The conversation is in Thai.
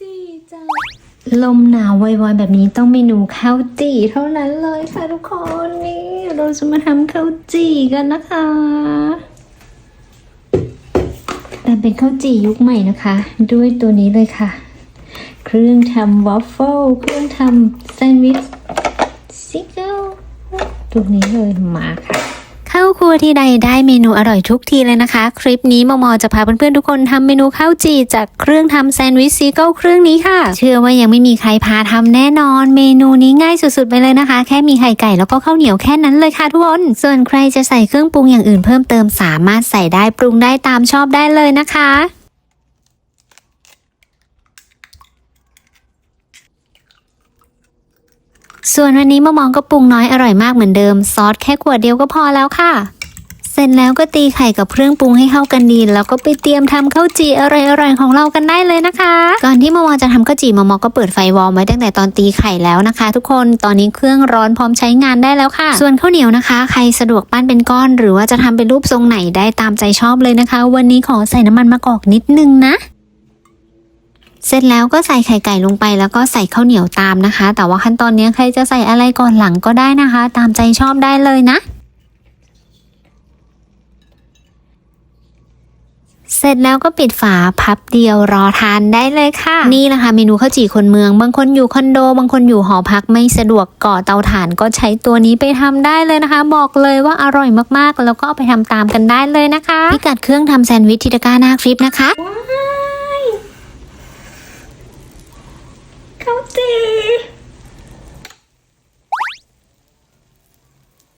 จีจ้าลมหนาววอยๆแบบนี้ต้องเมนูข้าวจี่เท่านั้นเลยค่ะทุกคนนี่ เราจะมาทำข้าวจี่กันนะคะแต่เป็นข้าวจี่ยุคใหม่นะคะ ด้วยตัวนี้เลยค่ะ เครื่องทำวอฟเฟิลเครื่องทำแซนด์วิชซิกเกิลตัวนี้เลยมาค่ะ รัวที่ใดได้เมนูอร่อยทุกทีเลยนะคะ คลิปนี้มอมอจะพาเพื่อนๆทุกคนทำเมนูข้าวจี่จากเครื่องทำแซนด์วิชซีเกิลเครื่องนี้ค่ะ เชื่อว่ายังไม่มีใครพาทำแน่นอน เมนูนี้ง่ายสุดๆไปเลยนะคะ แค่มีไข่ไก่แล้วก็ข้าวเหนียวแค่นั้นเลยค่ะทุกคน ส่วนใครจะใส่เครื่องปรุงอย่างอื่นเพิ่มเติมสามารถใส่ได้ปรุงได้ตามชอบได้เลยนะคะส่วนวันนี้มะมองก็ปรุงน้อยอร่อยมากเหมือนเดิม ซอสแค่ขวดเดียวก็พอแล้วค่ะ เสร็จแล้วก็ตีไข่กับเครื่องปรุงให้เข้ากันดี แล้วก็ไปเตรียมทำข้าวจี่อร่อยๆของเรากันได้เลยนะคะ ก่อนที่มะมอจะทำข้าวจี่มะมอก็เปิดไฟวอร์มไว้ตั้งแต่ตอนตีไข่แล้วนะคะ ทุกคนตอนนี้เครื่องร้อนพร้อมใช้งานได้แล้วค่ะ ส่วนข้าวเหนียวนะคะ ใครสะดวกปั้นเป็นก้อน หรือว่าจะทำเป็นรูปทรงไหนได้ตามใจชอบเลยนะคะ วันนี้ขอใส่น้ำมันมะกอกนิดนึงนะเสร็จแล้วก็ใส่ไข่ไก่ลงไปแล้วก็ใส่ข้าวเหนียวตามนะคะ แต่ว่าขั้นตอนนี้ใครจะใส่อะไรก่อนหลังก็ได้นะคะ ตามใจชอบได้เลยนะ เสร็จแล้วก็ปิดฝาพับเดียวรอทานได้เลยค่ะ นี่แหละค่ะเมนูข้าวจี่คนเมือง บางคนอยู่คอนโด บางคนอยู่หอพักไม่สะดวกก่อเตาถ่านก็ใช้ตัวนี้ไปทำได้เลยนะคะ บอกเลยว่าอร่อยมากๆ แล้วก็เอาไปทำตามกันได้เลยนะคะพิกัดเครื่องทำแซนด์วิชที่ตะกร้าหน้าคลิปนะคะว้ายข้าวจี